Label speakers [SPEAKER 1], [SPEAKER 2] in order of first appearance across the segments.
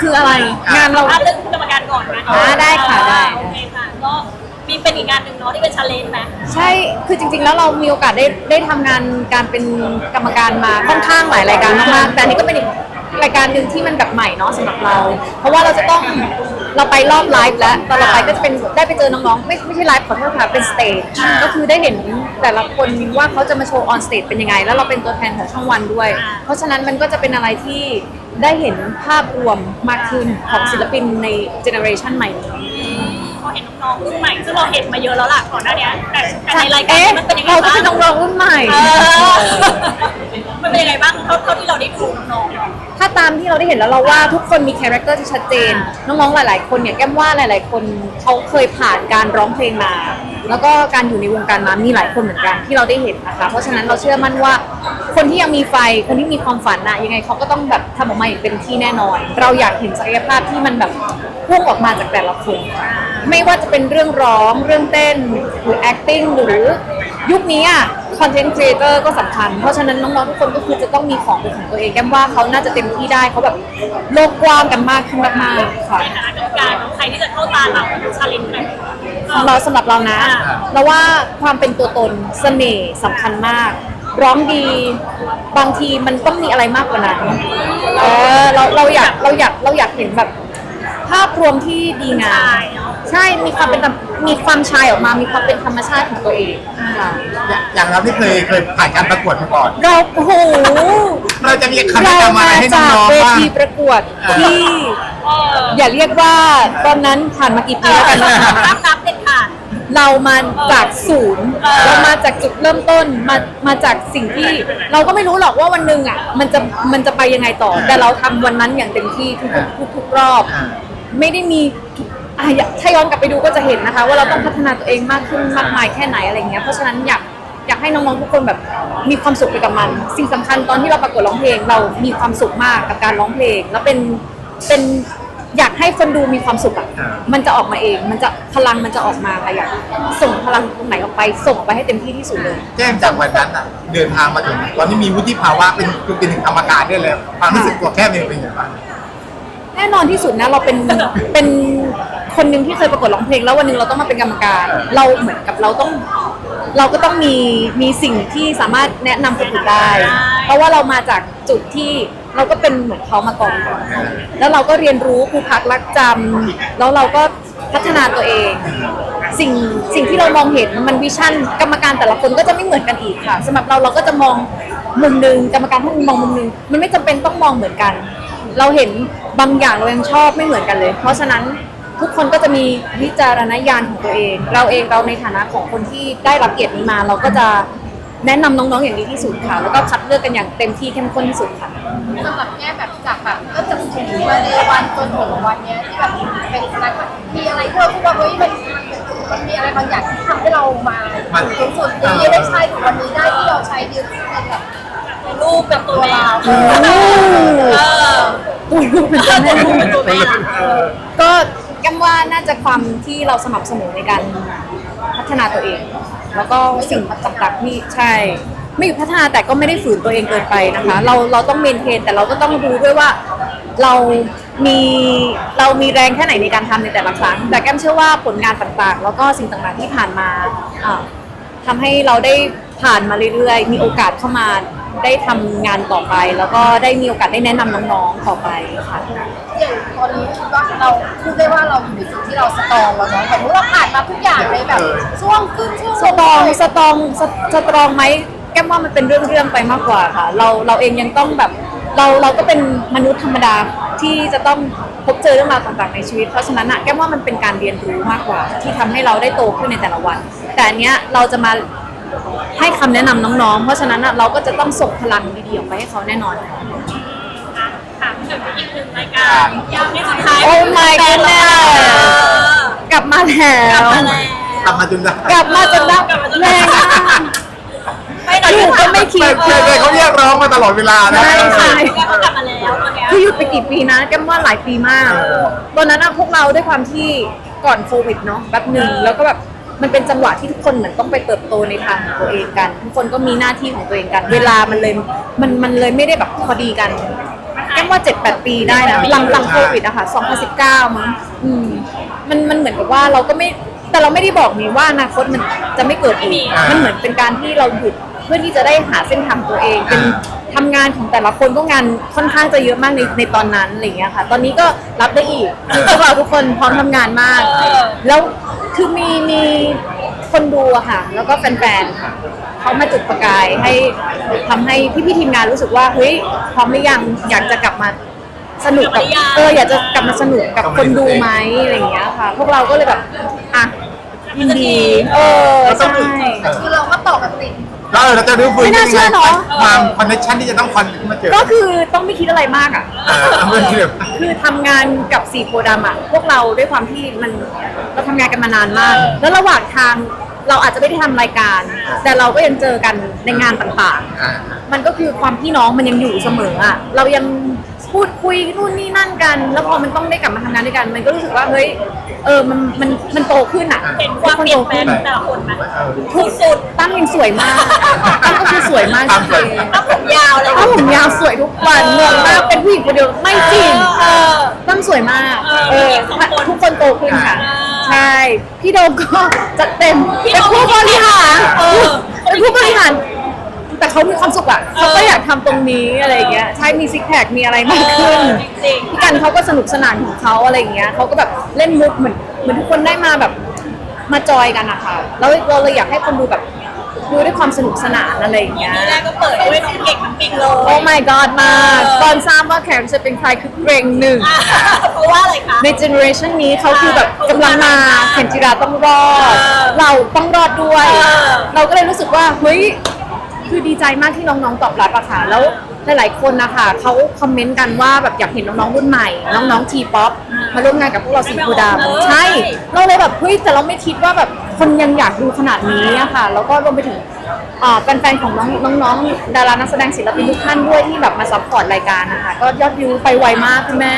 [SPEAKER 1] คืออะไรงานเรา
[SPEAKER 2] อะเรื่องกรรมการก่อนนะ
[SPEAKER 1] อ่าได้ค่ะได้
[SPEAKER 2] โอเคค่ะก็มีเป็นอีกงานหนึ่งเนาะที่เป็นชาเลนจ์ไหม
[SPEAKER 1] ใช่ คือจริงๆ แล้วเรามีโอกาสได้ได้ทำงานการเป็นกรรมการมาค่อนข้างหลายรายการมากๆ แต่อันนี้ก็เป็นอีกรายการหนึ่งที่มันแบบใหม่เนาะสำหรับเรา เพราะว่าเราจะต้อง เราไปรอบไลฟ์แล้วตอนเราไปก็จะเป็นได้ไปเจอน้องๆไม่ไม่ใช่ไลฟ์ขอโทษค่ะเป็นสเตจก็คือได้เห็นแต่ละคนว่าเขาจะมาโชว์ออนสเตจเป็นยังไง แล้วเราเป็นตัวแทนของช่องวันด้วย เพราะฉะนั้นมันก็จะเป็นอะไรที่ได้เห็นภาพรวมมากขึ้นของศิลปินในเจเนอเรชันใหม่นี้
[SPEAKER 2] พอเห็ นน้องๆรุ่นใหม่ซึ่งเราเห็นมาเยอะแล้วล่ะก่อนหน้านี้แต่แต่ในรายการ
[SPEAKER 1] เอ๊ะ
[SPEAKER 2] มันเป็นยังไง
[SPEAKER 1] เราก็
[SPEAKER 2] บ้าง
[SPEAKER 1] เป็นน้องๆรุ่นใหม่
[SPEAKER 2] เออมันเป็นยังไงบ้างเท่าเท่าที่เราได้ดูน้อง
[SPEAKER 1] ถ้าตามที่เราได้เห็นแล้วเราว่าทุกคนมีคาแรคเตอร์ที่ชัดเจน น้องๆหลาย ๆ คนเนี่ยแก้มว่าหลาย ๆ คนเขาเคยผ่านการร้องเพลงมา แล้วก็การอยู่ในวงการมามีหลายคนเหมือนกันที่เราได้เห็นนะคะเพราะฉะนั้นเราเชื่อมั่นว่า คนที่ยังมีไฟคนที่มีความฝันนะยังไงเขาก็ต้องแบบทำออกมาอย่างเต็มที่แน่นอน เราอยากเห็นศักยภาพที่มันแบบพุ่งออกมาจากแต่ละคนไม่ว่าจะเป็นเรื่องร้องเรื่องเต้นหรือ acting หรือยุคนี้อะ content creator ก็สำคัญ เพราะฉะนั้นน้องๆทุกคนก็คือจะต้องมีของเป็นของตัวเองแก้มว่าเขาน่าจะเต็มที่ได้เขาแบบโลกกว้างกันมากขึ้นมากๆค่ะ
[SPEAKER 2] ในฐานะกรรมการใครที่จะเข้าตาเราชาเลนจ์ไหน
[SPEAKER 1] ของเราสำหรับเรานะ
[SPEAKER 2] อ่า
[SPEAKER 1] เราว่าความเป็นตัวตนเสน่ห์สำคัญมาก ร้องดีบางทีมันต้องมีอะไรมากกว่านั้นเออเราเราอยากเราอยากเราอยากเห็นแบบภาพรวมที่ดีงาม
[SPEAKER 2] ชายเนาะ
[SPEAKER 1] ใช่มีความเป็นธรร มมีความชายออกมา มีความเป็นธรรมชาติของตัวเองค่ะ
[SPEAKER 3] อย่างอย่างเราที่เคยเคยผ่านการประกวดมาก่อน
[SPEAKER 1] เราโอ้โห
[SPEAKER 3] เราจะมีคำ
[SPEAKER 1] เรา
[SPEAKER 3] แนะนำอะไร
[SPEAKER 1] มา
[SPEAKER 3] ให้
[SPEAKER 1] จาก
[SPEAKER 3] น้อง
[SPEAKER 1] เว
[SPEAKER 3] ๆบ้าง
[SPEAKER 1] ทีประกวดที่
[SPEAKER 2] เออ
[SPEAKER 1] อย่าเรียกว่าตอนนั้นผ่านมากี่ปีแล้วกันนะคะ
[SPEAKER 2] ห้ามนับเด็ดขาด
[SPEAKER 1] เรามาจากศูนย์
[SPEAKER 2] เออ
[SPEAKER 1] เรามาจากจุดเริ่มต้นมามาจากสิ่งที่ เราก็ไม่รู้หรอกว่าวันหนึ่งอะมันจะมันจะไปยังไงต่อ แต่เราทำวันนั้นอย่างเต็มที่ทุกทุกทุกรอบ
[SPEAKER 3] อ่า
[SPEAKER 1] ไม่ได้มี อะอย่าถ้าย้อนกลับไปดูก็จะเห็นนะคะ ว่าเราต้องพัฒนาตัวเองมากขึ้นมากมายแค่ไหนอะไรเงี้ยเพราะฉะนั้นอยากอยากให้น้องๆทุกคนแบบมีความสุขไปกับมัน สิ่งสำคัญตอนที่เราประกวดร้องเพลง เรามีความสุขมากกับการร้องเพลง แล้วเป็นเป็นอยากให้คนดูมีความสุขอะ
[SPEAKER 3] อ่า
[SPEAKER 1] มันจะออกมาเอง มันจะพลังมันจะออกมาค่ะอยากส่งพลังตรงไหนออกไป ส่งไปให้เต็มที่ที่สุดเลย
[SPEAKER 3] แจ้งจากวันนั้นอะเดินทางมาถึงตอนนี้มีวุฒิภาวะเป็นเป็นถึงกรรมการได้เลยความรู้สึกตัวแค่เป็นเป็นยังไงบ้าง
[SPEAKER 1] แน่นอนที่สุดนะเราเป็นเป็น คนหนึ่งที่เคยประกวดร้องเพลง แล้ววันหนึ่งเราต้องมาเป็นกรรมการ เราเหมือนกับเราต้อง เราก็ต้องมีมีสิ่งที่สามารถแนะนำคนอื่นได้ เพราะว่าเรามาจากจุดที่เราก็เป็นเหมือนเขามาก่อน แล้วเราก็เรียนรู้ครูพักรักจำแล้วเราก็พัฒนาตัวเอง สิ่งสิ่งที่เรามองเห็นมันวิชั่นกรรมการแต่ละคนก็จะไม่เหมือนกันอีกค่ะสำหรับเราเราก็จะมองมุมหนึ่งกรรมการท่านมองมุมหนึ่งมันไม่จำเป็นต้องมองเหมือนกัน เราเห็นบางอย่างเรายังชอบไม่เหมือนกันเลย เพราะฉะนั้น ทุกคนก็จะมีวิจารณญาณของตัวเอง เราเองเราในฐานะของคนที่ได้รับเกียรตินี้มา เราก็จะแนะนำน้องๆอย่างดีที่สุดค่ะ แล้วก็คัดเลือกกันอย่างเต็มที่เข้มข้นที่สุดค่ะ
[SPEAKER 4] สำหรับแง่แบบจากแบบก็จะถึงมาในวันจนถึงวันเนี้ยที่แบบเป็นคณะมีอะไรที่เราคิดว่าเฮ้ยมันมันมีอะไรบางอย่างที่ทำให้เรามาถึงจุดนี้ได้ใช้ถึงวันนี้ได้ที่เราใช้ยืนเป็นแบบ
[SPEAKER 2] รูปเป็นตัวเรา
[SPEAKER 1] โอ้
[SPEAKER 2] เออ
[SPEAKER 1] ตัวลูกเป็นตัวแม่
[SPEAKER 2] รูปเป็นตัวแม่
[SPEAKER 1] ก็ ก้มว่าน่าจะความที่เราสม่ำเสมอในการพัฒนาตัวเอง แล้วก็สิ่งต่างๆที่ใช่ ไม่อยู่พัฒนาแต่ก็ไม่ได้ฝืนตัวเองเกินไปนะคะ เราเราต้องเมนเทนแต่เราก็ต้องรู้ด้วยว่าเรามีเรามีแรงแค่ไหนในการทำในแต่ละครั้ง แต่แก้มเชื่อว่าผลงานต่างๆ แล้วก็สิ่งต่างๆที่ผ่านมาอ่าทำให้เราได้ผ่านมาเรื่อยๆ มีโอกาสเข้ามาได้ทำงานต่อไป แล้วก็ได้มีโอกาสได้แนะนำน้องๆต่อไปค่ะ
[SPEAKER 4] อย่างตอนนี้คิดว่าเราพูดได้ว่าเราอยู่ในจุดที่เราสตรองแล้วเนาะแต่ว่าเราผ่านมาทุกอย่างเลยแบบช่วงขึ้นช่วง
[SPEAKER 1] สตรองสตรองสสตรองไหมแก้มว่ามันเป็นเรื่องเรื่องๆไปมากกว่าค่ะ เราเราเองยังต้องแบบเราเราก็เป็นมนุษย์ธรรมดาที่จะต้องพบเจอเรื่องราวต่างๆในชีวิต เพราะฉะนั้นอะแก้มว่ามันเป็นการเรียนรู้มากกว่า ที่ทำให้เราได้โตขึ้นในแต่ละวัน แต่อันเนี้ยเราจะมาให้คำแนะนำน้องๆ เพราะฉะนั้นอะเราก็จะต้องส่งพลังดีๆออกไปให้เขาแน่นอน
[SPEAKER 2] ถามถึงอีกหนึ่งรายการที่สุดท้าย
[SPEAKER 1] Oh my
[SPEAKER 2] แฟนเรา
[SPEAKER 1] goodness กลับมาแล้
[SPEAKER 2] กลับ
[SPEAKER 1] ว
[SPEAKER 2] มาแล้ว
[SPEAKER 3] ทำมาจนได้
[SPEAKER 1] กลับมาจนได้
[SPEAKER 2] กลับมาจน
[SPEAKER 1] แร
[SPEAKER 2] ได้
[SPEAKER 1] งมาก
[SPEAKER 2] ไม่หน่อย
[SPEAKER 1] อยู่ก็ไม่คิด
[SPEAKER 3] เคยเคยเขาเรียกร้องมาตลอดเวลานะ
[SPEAKER 1] ใช่ใช่
[SPEAKER 2] แกก็กลับมาแล้วตอนเนี้ย
[SPEAKER 1] คือหยุดไปกี่ปีนะแก้มว่าหลายปีมากตอนนั้นอะพวกเราด้วยความที่ก่อนโควิดเนาะแป๊บหนึ่งแล้วก็แบบมันเป็นจังหวะที่ทุกคนเหมือนต้องไปเติบโตในทางของตัวเองกัน ทุกคนก็มีหน้าที่ของตัวเองกัน เวลามันเลยมันมันเลยไม่ได้แบบพอดีกัน แก้มว่า7-8 ปีได้นะหลังหลังโควิดอะค่ะ2019 มั้งอืมมันมันเหมือนกับว่าเราก็ไม่แต่เราไม่ได้บอกนี่ว่าอนาคตมันจะไม่เกิดอีกมันเหมือนเป็นการที่เราหยุดเพื่อที่จะได้หาเส้นทางตัวเอง เป็นทำงานของแต่ละคนก็งานค่อนข้างจะเยอะมากในในตอนนั้นอะไรอย่างเงี้ยค่ะ ตอนนี้ก็รับได้อีกคือพวกเราทุกคนพร้อมทำงานมาก แล้วคือมีมี คนดูอะค่ะ แล้วก็แฟนๆค่ะเขามาจุดประกายให้ทำให้พี่ๆทีมงานรู้สึกว่าเฮ้ยพร้อมหรือยังอยากจะกลับมาสนุกกับเอออยากจะกลับมาสนุกกับคนดูไหมอะไรอย่างเงี้ยค่ะ พวกเราก็เลยแบบอะยินดีเออใช่
[SPEAKER 4] คือเราก็ต่อกันติด
[SPEAKER 3] แล้วเราจะรู้ฟื้น
[SPEAKER 1] ไม่น่าเชื่อเนอะ
[SPEAKER 3] ความคอนเนคชั่นที่จะต้องคอนมาเจอ
[SPEAKER 1] ก็คือต้องไม่คิดอะไรมากอะ
[SPEAKER 3] เออเอาเรื่องที่แบบ
[SPEAKER 1] คือทำงานกับสีโพธิ์ดำอะพวกเราด้วยความที่มันเราทำงานกันมานานมาก แล้วระหว่างทาง เราอาจจะไม่ได้ทำรายการ แต่เราก็ยังเจอกันในงานต่าง
[SPEAKER 3] อ่า
[SPEAKER 1] ๆ มันก็คือความพี่น้องมันยังอยู่เสมออะเรายังพูดคุยนู่นนี่นั่นกัน แล้วพอมันต้องได้กลับมาทำงานด้วยกัน มันก็รู้สึกว่าเฮ้ยเออมันมันมันโตขึ้นอะ
[SPEAKER 2] เห็นความเปลี่ยนแปลงของแต่ละคนไหม
[SPEAKER 3] เออ
[SPEAKER 1] ทุกสุดตั้งยังสวยมากตั้งก็คือสวยมากจ
[SPEAKER 3] ตั้งสวย
[SPEAKER 1] ริงๆ
[SPEAKER 2] ต้องผมยาวเลย
[SPEAKER 1] ถ้าผมยาวสวยทุกวันงงมากเป็นผู้หญิงคนเดียวไม่จริง
[SPEAKER 2] เออ
[SPEAKER 1] ตั้มสวยมาก
[SPEAKER 2] เออ
[SPEAKER 1] เออ
[SPEAKER 2] ผู้หญิงสองคน
[SPEAKER 1] ทุกคนโตขึ้นค่ะ
[SPEAKER 2] อ่า
[SPEAKER 1] ใช่ พี่โดมก็จัดเต็ม
[SPEAKER 2] พี่
[SPEAKER 1] เป็น
[SPEAKER 2] โดม
[SPEAKER 1] ผู้บริหาร
[SPEAKER 2] เออ
[SPEAKER 1] เป็นผู้บริหาร แต่เขามีความสุขอะเขาก็อยากทำตรงนี้อะไรอย่างเงี้ยใช่มีซิกแพคมีอะไรมากขึ้น
[SPEAKER 2] จริง
[SPEAKER 1] พี่กันเขาก็สนุกสนานของเขาอะไรอย่างเงี้ยเขาก็แบบเล่นมุกเหมือนเหมือนทุกคนได้มาแบบมาจอยกันอะค่ะแล้วเราเลยอยากให้คนดูแบบดูด้วยความสนุกสนานอะไรอย่างเงี้ย
[SPEAKER 2] ทีแรกก็เปิดด้วยน้อง
[SPEAKER 1] my god มาก
[SPEAKER 2] เออ
[SPEAKER 1] ตอนทราบว่าแขกจะเป็นใครคือเกรงหนึ่ง
[SPEAKER 2] อ่าเพราะว่าอะไรคะ
[SPEAKER 1] ในเจเนอเรชันนี้เขาคือแบบกำลังมาเข็มจิราต้องรอด
[SPEAKER 2] เออ
[SPEAKER 1] เราต้องรอดด้วย
[SPEAKER 2] เออ
[SPEAKER 1] เราก็เลยรู้สึกว่า เฮ้ย คือดีใจมากที่น้องๆตอบรับอะค่ะแล้ว หลายๆคนนะคะเขาคอมเมนต์กันว่าแบบอยากเห็นน้องๆรุ่นใหม่ น้องๆทีป๊อปมาร่วมงานกับพวกเราสีโพธิ์ดำใช่เราเลยแบบเฮ้ยแต่เราไม่คิดว่าแบบคนยังอยากดูขนาดนี้อะค่ะ แล้วก็รวมไปถึงอ่าแฟนๆของน้องน้องๆดารานักแสดงศิลปินทุกท่านด้วยที่แบบมาซัพพอร์ตรายการนะคะก็ยอดวิวไปไวมากคุณแม่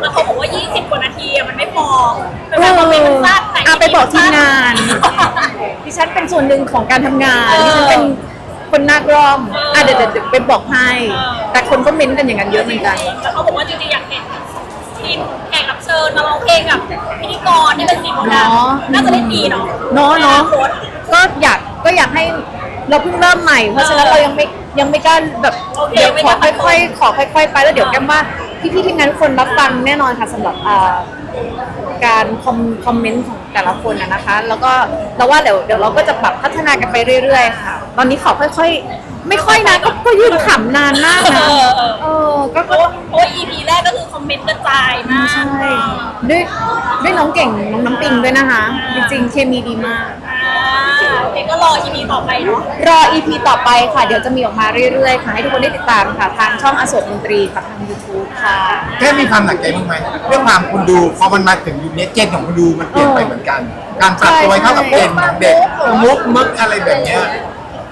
[SPEAKER 2] แล้วเขาบอกว่า 20 กว่านาทีอะมันไม่พอเป็นแบบว่าเป็นสั้นไหน
[SPEAKER 1] อะไปบอกทีมงาน ดิฉันเป็นส่วนหนึ่งของการทำงาน
[SPEAKER 2] เออ
[SPEAKER 1] ดิฉันเป็น คนหน้ากล้อง
[SPEAKER 2] เอออ่
[SPEAKER 1] อะเดี๋ยวเดี๋ยวเดี๋ยวไปบอกให้
[SPEAKER 2] เออ
[SPEAKER 1] แต่คนก็เม้นต์กันอย่างนั้นเยอะเหมือนกัน
[SPEAKER 2] แล้วเขาบอกว่าจริงๆอยากเห็นทีมแขกรับเชิญมาร้องเพลงกับพิธีกรที่เป็นสีโพธิ์ด
[SPEAKER 1] เนาะำ
[SPEAKER 2] น่าจะได้ดีเนาะ
[SPEAKER 1] เนาะเนาะ
[SPEAKER 2] ใอคต
[SPEAKER 1] ก็อยากก็อยากให้เราเพิ่งเริ่มใหม่ เพราะฉะนั้นเรายังไม่ยังไม่กล้าแบบ
[SPEAKER 2] โอเค
[SPEAKER 1] เดี๋ยว
[SPEAKER 2] ไม่
[SPEAKER 1] ข
[SPEAKER 2] ก
[SPEAKER 1] อ
[SPEAKER 2] ล้า
[SPEAKER 1] ค่อยๆขอค่อย ๆ ไปแล้วเดี๋ยวแก้มว่าพี่ๆทีมงานทุกคนรับฟังแน่นอนค่ะสำหรับอ่า การคอมคอมเมนต์ของแต่ละคนนะนะคะ แล้วก็เราว่าเดี๋ยวเดี๋ยวเราก็จะปรับพัฒนากันไปเรื่อยๆค่ะ ตอนนี้ขอค่อยๆ ไม่ค่อยนะก็ก็ยืนขำนานมากนะ
[SPEAKER 2] เออเออ
[SPEAKER 1] เออก็
[SPEAKER 2] เพ
[SPEAKER 1] ก็
[SPEAKER 2] ราะว่าเพราะว่า EP แรกก็คือคอมเมนต์กระจายมาก
[SPEAKER 1] ใช่ด้วยด้วยน้องเก่งน้องน้ำปิงด้วยนะคะ จริงๆ เคมีดีมาก
[SPEAKER 2] อ่าโอเคก็รอ EP ต่อไปเนาะ
[SPEAKER 1] รอ EP ต่อไปค่ะ เดี๋ยวจะมีออกมาเรื่อยๆ ค่ะ ให้ทุกคนได้ติดตามค่ะ ทางช่องอโศกดนตรีค่ะ ทาง YouTube ค่ะ
[SPEAKER 3] แค่มีความหนักใจบ้างไหมเรื่องความคุณดูพอมันมาถึงยุคนี้เจนของคุณดูมันเปลี่ยนไปเหมือนกัน การปรับตัวให้เข้ากับเจนของเด็กมุกมึกอะไรแบบเนี้ย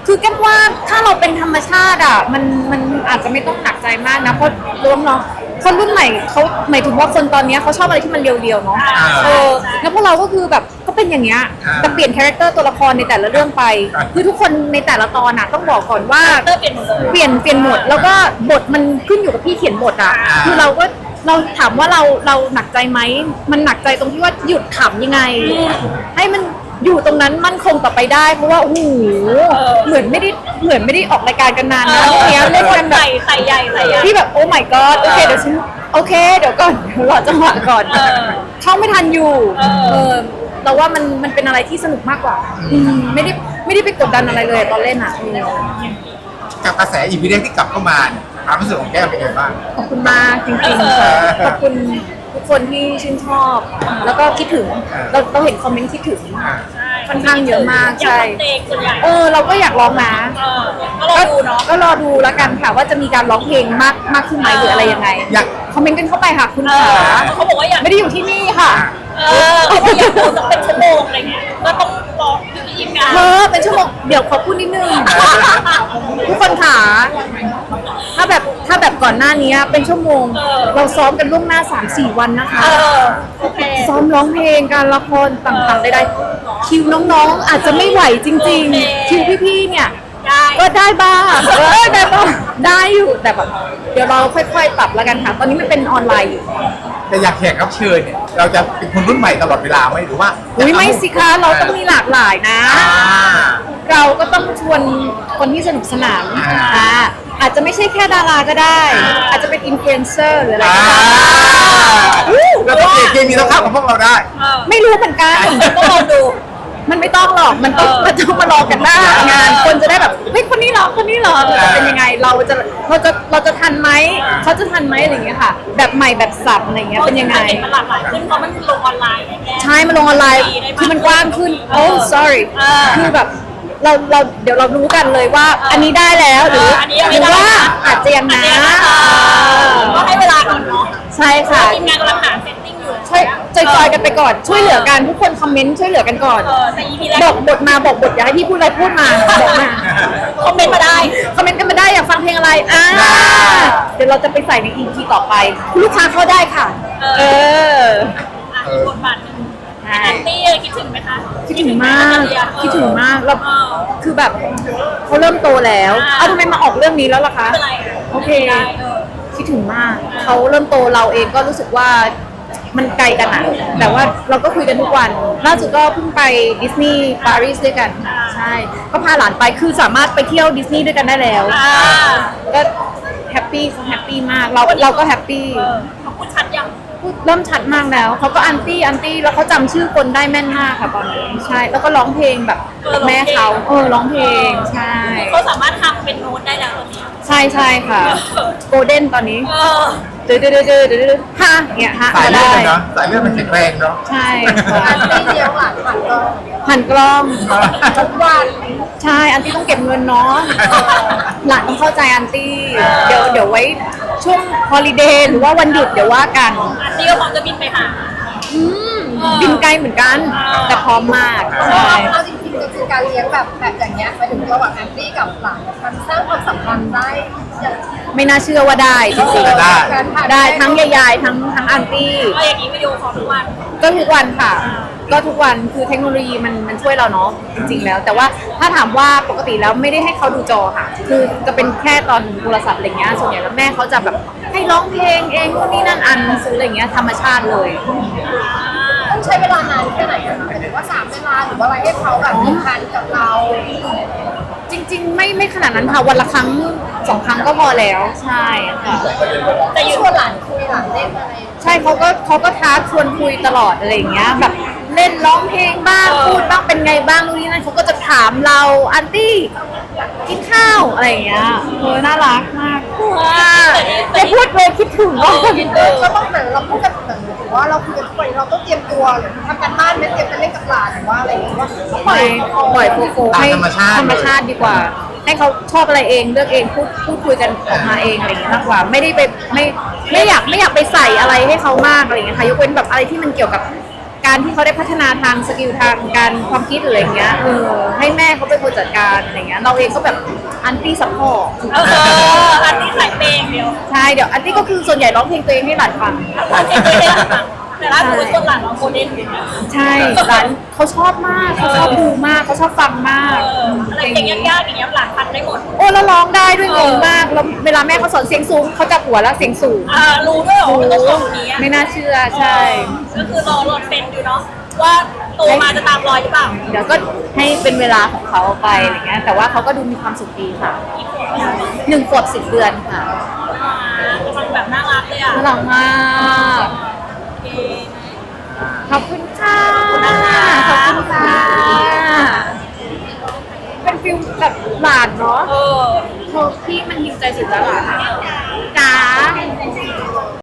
[SPEAKER 1] คือแก้มว่าถ้าเราเป็นธรรมชาติอะมันมันอาจจะไม่ต้องหนักใจมากนะเพราะรู้น้องๆคนรุ่นใหม่เขาหมายถึงว่าคนตอนเนี้ยเขาชอบอะไรที่มันเรียวๆเนาะ
[SPEAKER 3] อ่า
[SPEAKER 1] เออแล้วพวกเราก็คือแบบก็ เป็นอย่างเงี้ย
[SPEAKER 3] อ่า
[SPEAKER 1] แต่เปลี่ยนคาแรคเตอร์ตัวละครในแต่ละเรื่องไป
[SPEAKER 3] อ่า
[SPEAKER 1] คือทุกคนในแต่ละตอนอะต้องบอกก่อนว่า
[SPEAKER 2] เตอร์เปลี่ยนหมดเลย
[SPEAKER 1] เปลี่ยนเปลี่ยนหมดแล้วก็บทมันขึ้นอยู่กับพี่เขียนบทอะ
[SPEAKER 3] อ่า
[SPEAKER 1] คือเราก็เราถามว่าเราเราหนักใจไหมมันหนักใจตรงที่ว่าหยุดขำยังไง ให้มันอยู่ตรงนั้นมั่นคงต่อไปได้ เพราะว่าโอ้โหเหมือนไม่ได้เหมือนไม่ได้ออกรายการกันนานนะเนี้ยเล่นกันแบบ
[SPEAKER 2] ใส่ใส่ใหญ่ใส่ใหญ่
[SPEAKER 1] ที่แบบโอ้ my god โอเคเดี๋ยวฉันโอเค เดี๋ยวก่อนเดี๋ยวรอจังหวะก่อน
[SPEAKER 2] เออ
[SPEAKER 1] เข้าไม่ทันอยู่
[SPEAKER 2] เออ
[SPEAKER 1] เออ เราว่ามันมันเป็นอะไรที่สนุกมากกว่าอืมไม่ได้ไม่ได้ไปกดดันอะไรเลยตอนเล่นอะอืม
[SPEAKER 3] กับกระแสอีพีเรื่องที่กลับเข้ามาเนี่ยความรู้สึกของแก้มเป็นไงบ้าง
[SPEAKER 1] ขอบคุณมากจริงๆค่ะขอบคุณทุกคนที่ชื่นชอบ แล้วก็คิดถึงเราเราเห็นคอมเมนต์คิดถึง
[SPEAKER 3] อ่า
[SPEAKER 2] ใช่
[SPEAKER 1] ค่อนข้างเยอะมาก
[SPEAKER 2] อยาก
[SPEAKER 1] ใช่
[SPEAKER 2] ฟังเพลงส่วนใหญ่
[SPEAKER 1] เออเราก็อยากร้องนะ
[SPEAKER 2] เออก็รอดูเนาะ
[SPEAKER 1] ก็รอดูแล้วกันค่ะว่าจะมีการร้องเพลงมากมากขึ้นไหมหรืออะไรยังไง
[SPEAKER 3] อยาก
[SPEAKER 1] คอมเมนต์กันเข้าไปค่ะคุณ
[SPEAKER 2] เอ
[SPEAKER 1] ขา
[SPEAKER 2] อเขาบอกว่าอยาก
[SPEAKER 1] ไม่ได้อยู่ที่นี่ค่ะ
[SPEAKER 2] เออเขาบอกอยากดูสักเป็นชั่วโมงอะไรเงี้ย ก็ต้องรอดูที่ทีมงาน
[SPEAKER 1] เธอเป็นชั่วโมงเดี๋ยวขอพูดนิดนึง ทุกคนขาถ้าแบบถ้าแบบก่อนหน้านี้เป็นชั่วโมง
[SPEAKER 2] เออ
[SPEAKER 1] เราซ้อมกันล่วงหน้า 3-4 วันนะคะ
[SPEAKER 2] เออโอเค
[SPEAKER 1] ซ้อมร้องเพลงการละครต่างๆใดๆคิวน้องๆอาจจะไม่ไหวจริง
[SPEAKER 2] โอเค
[SPEAKER 1] ๆ คิวพี่ๆเนี่ย
[SPEAKER 2] ได้
[SPEAKER 1] ก็ได้บ้างเออได้บ้างได้อยู่แต่แบบเดี๋ยวเราค่อยๆปรับแล้วกันค่ะ ตอนนี้มันเป็นออนไลน์อยู่
[SPEAKER 3] แต่อยากแขกรับเชิญเนี่ย เราจะเป็นคนรุ่นใหม่ตลอดเวลาไหมหรือว่า
[SPEAKER 1] อุ้ยไม่สิคะเราต้องมีหลากหลายนะ
[SPEAKER 3] อ่า
[SPEAKER 1] เราก็ต้องชวนคนที่สนุกสนาน
[SPEAKER 3] อ่า
[SPEAKER 1] อ่าอาจจะไม่ใช่แค่ดาราก็ได้ อาจจะเป็นอินฟลูเอนเซอร์หรืออะไร
[SPEAKER 3] อ่า
[SPEAKER 1] ก็ได้
[SPEAKER 3] เราจะเปลี่ยนเกมมีราคาของพวกเราได้
[SPEAKER 2] เออ
[SPEAKER 1] ไม่รู้เหมือนกัน
[SPEAKER 2] ก็ลองดู
[SPEAKER 1] มันไม่ต้องหรอกมันต้องมันต้องมารอกันหน้างาน คนจะได้แบบเฮ้ยคนนี้เหรอคนนี้เหรอมันจะเป็นยังไงเราจะเราจะเราจะทันไหมเขาจะทันไหมอะไรอย่างเงี้ยค่ะ แบบใหม่แบบสับอะไรอย่างเงี้ยเป็นยังไง
[SPEAKER 2] เห็นมันหลากหลายขึ้นเพราะมันลงออนไลน์ไงแก
[SPEAKER 1] ใช่มันลงออนไลน์คือมันกว้างขึ้นโอ้ sorry
[SPEAKER 2] เออ
[SPEAKER 1] คือแบบเราเราเดี๋ยวเรารู้กันเลยว่า อันนี้ได้แล้วหรือ
[SPEAKER 2] อันนี้ยัง
[SPEAKER 1] ห
[SPEAKER 2] ไม่
[SPEAKER 1] รือ
[SPEAKER 2] ได้
[SPEAKER 1] ว่า
[SPEAKER 2] นะ
[SPEAKER 1] อาจจะยังนะ
[SPEAKER 2] อาจจะยังนะคะก็ให้เวลาก่อนเนาะ
[SPEAKER 1] ใช่ค่ะ
[SPEAKER 2] ทีมงานกำลังหา
[SPEAKER 1] จอยๆกันไปก่อนช่วยเหลือกันทุกคนคอมเมนต์ช่วยเหลือกันก่อน
[SPEAKER 2] เออแต่ EP แรก
[SPEAKER 1] บอกบทมาบอกบทอยากให้พี่พูดอะไรพูดมาบอกมา
[SPEAKER 2] คอมเมนต์มาได้
[SPEAKER 1] คอมเมนต์กันมาได้อยากฟังเพลงอะไรอ่าเดี๋ยวเราจะไปใส่ใน EP ต่อไปคุณลูกค้าเข้าได้ค่ะ
[SPEAKER 2] เออ
[SPEAKER 1] เออ
[SPEAKER 2] อะอีกบทบาทหนึง
[SPEAKER 1] ใช่
[SPEAKER 2] แอนตี้คิดถึงไหมคะ
[SPEAKER 1] คิดถึงมากคิดถึงมากแล้ว
[SPEAKER 2] เออ
[SPEAKER 1] คือแบบเขาเริ่มโตแล้ว
[SPEAKER 2] อ่า
[SPEAKER 1] เอ้าทำไมมาออกเรื่องนี้แล้วล่ะคะ
[SPEAKER 2] ไม่เป็นไร
[SPEAKER 1] โอเค
[SPEAKER 2] ได้เออ
[SPEAKER 1] คิดถึงมาก เขาเริ่มโตเราเองก็รู้สึกว่า มันไกลกันอะแต่ว่าเราก็คุยกันทุกวันล่าสุดก็เพิ่งไปดิสนีย์ปารีสด้วยกัน ใช่ ก็พาหลานไปคือสามารถไปเที่ยวดิสนีย์ด้วยกันได้แล้ว
[SPEAKER 2] อ่า
[SPEAKER 1] ก็แฮปปี้เขาแฮปปี้มากเราเราก็แฮปปี้
[SPEAKER 2] เออเขาพูดชัดยัง
[SPEAKER 1] พูดเริ่มชัดมากแล้วเขาก็อันตี้อันตี้แล้วเขาจำชื่อคนได้แม่นมากค่ะตอนนี้ใช่ แล้วก็ร้องเพลงแบบ
[SPEAKER 2] เออร้องเพลง
[SPEAKER 1] แม่เขาเออร้องเพลงใช่
[SPEAKER 2] เขาสามารถทำเป็นโน้ตได้แล้วตอนนี้
[SPEAKER 1] ใช่ใช่ค่ะโกลเด้นตอนนี้
[SPEAKER 2] เออ
[SPEAKER 1] ดืดดืดดืดดืดดืดฮะเนี่ยฮะ
[SPEAKER 3] สายเลือ
[SPEAKER 1] ได้
[SPEAKER 3] เนาะสายเลือดมันแข็งแรงเนาะ
[SPEAKER 1] ใช่ค่ะ
[SPEAKER 4] อันนี้เดียวหลังผ่านก็
[SPEAKER 1] หันกล้อง
[SPEAKER 4] ทุกวัน
[SPEAKER 1] ใช่อันตี้ต้องเก็บเงินเนาะหลานต้องเข้าใจอันตี้เดี๋ยวเดี๋ยวไว้ช่วงฮอลิเดย์หรือว่าวันหยุดเดี๋ยวว่ากัน
[SPEAKER 2] อันนี้ก็พร้อมจะบินไปหา
[SPEAKER 1] อืมบินไกลเหมือนกัน แต่พร้อมมากใช่
[SPEAKER 4] เอาจริง ๆก็คือการเลี้ยงแบบแบบอย่างเงี้ยหมายถึงระหว่างแอนตี้กับหลานมันสร้างความสัมพันธ์ได้อย่าง
[SPEAKER 1] ไม่น่าเชื่อว่าได้จริง
[SPEAKER 3] ได้
[SPEAKER 4] การผ่าน
[SPEAKER 1] ๆได้ทั้งยายๆทั้งทั้งอันตี้
[SPEAKER 2] ก็อย่างนี้วิดีโอคอลทุกวัน
[SPEAKER 1] ก็ทุกวันค่ะ ก็ทุกวันคือเทคโนโลยีมันมันช่วยเราเนาะจริง ๆ แล้ว แต่ว่าถ้าถามว่าปกติแล้วไม่ได้ให้เขาดูจอค่ะ คือจะเป็นแค่ตอนโทรศัพท์อะไรเงี้ยส่วนใหญ่แล้วแม่เขาจะแบบให้ร้องเพลงเองนู่นนี่นั่นอันซื้ออะไรเงี้ยธรรมชาติเลย
[SPEAKER 4] ต้องใช้เวลานานแค่ไหนอะคะหมายถึงว่าสามเวลาหรือว่าอะไรให้เขาแบบมีพันกับเรา
[SPEAKER 1] จริง ๆ ไม่ไม่ขนาดนั้นค่ะวันละครั้งสองครั้งก็พอแล้วใช่ค่ะ
[SPEAKER 4] แต่ชวนหลานคุยหลานเล่นอะไร
[SPEAKER 1] ใช่เขาก็เขาก็ท้าชวนคุยตลอดอะไรอย่างเงี้ยแบบเล่นร้องเพลงบ้างพูดบ้างเป็นไงบ้างนู่นนี่นั่นเขาก็จะถามเราอันตี้กินข้าวอะไรอย่างเงี้ยเออน่ารักมากจะพูดเลยคิดถึงว่า
[SPEAKER 4] เออก็ต้องเหมือนเราพูดกันเหมือนห รือว่าเราคุยกันทุกวันเราต้องเตรียมตัวหรือทำกันบ้านไหมเตรียมไปเล่นกับหลานหรือว่าอะไรอย่างเงี้ยว่าปล่
[SPEAKER 1] ปล่
[SPEAKER 4] อ
[SPEAKER 1] อยยปล่อยโฟโฟให้
[SPEAKER 3] ตามธรรมชาติ
[SPEAKER 1] ธรรมชาติดีกว่า ให้เขาชอบอะไรเองเลือกเองพูดพูดคุยกันออกมาเองอะไรอย่างเงี้ยมากกว่า ไม่ได้ไปไม่ไม่อยากไม่อยากไปใส่อะไรให้เขามากอะไรอย่างเงี้ยค่ะยกเว้นแบบอะไรที่มันเกี่ยวกับ การที่เขาได้พัฒนาทางสกิลทางการความคิดหรืออะไรอย่างเงี้ยเออให้แม่เขาเป็นคนจัดการอะไรอย่างเงี้ยเราเองก็แบบอันตี้ซัพพอร์ต
[SPEAKER 2] เอออันนี้ขายเพลงเดียว
[SPEAKER 1] ใช่เดี๋ยวอันตี้ก็คือส่วนใหญ่ร้องเพลงตัวเองให้หลานฟัง
[SPEAKER 2] ร้านเพลงไม่ได้หลัง แต่ล่าสุดคนหลานน้องโคเดนอยู่นะ
[SPEAKER 1] ใช่หลานเขาชอบมากเขาชอบดูมากเขาชอบฟังมาก
[SPEAKER 2] เอออะไรเพลงยากๆอย่างเงี้ยหลานพันได้หมด
[SPEAKER 1] โอ้แล้วร้องได้ด้วยงงมากแล้วเวลาแม่เขาสอนเสียงสูงเขาจับหัวแล้วเสียงสูง
[SPEAKER 2] อ่ารู้ด้วยเหรอว่าต้องตรงนี้อะ
[SPEAKER 1] ไม่น่าเชื่อใช่
[SPEAKER 2] ก็คือรอรถเป็นอยู่เนาะว่าโตมาจะตามรอยหรือเปล่า
[SPEAKER 1] เดี๋ยวก็ให้เป็นเวลาของเขาไปอะไรเงี้ยแต่ว่าเขาก็ดูมีความสุขดีค่ะ
[SPEAKER 2] อีกคนนึง
[SPEAKER 1] หนึ่งขวบสิบเดือนค่ะ
[SPEAKER 2] อ่ากำลังแบบน่ารักเลยอะ
[SPEAKER 1] น่ารักมาก
[SPEAKER 2] โอเค
[SPEAKER 1] ขอบคุณค่ะ ขอบคุณค่ะเป็นฟิลแบบหลานเนาะ
[SPEAKER 2] เออ
[SPEAKER 1] โทรพี่มันหิวใจสุดแล้วเหรอคะจ๋า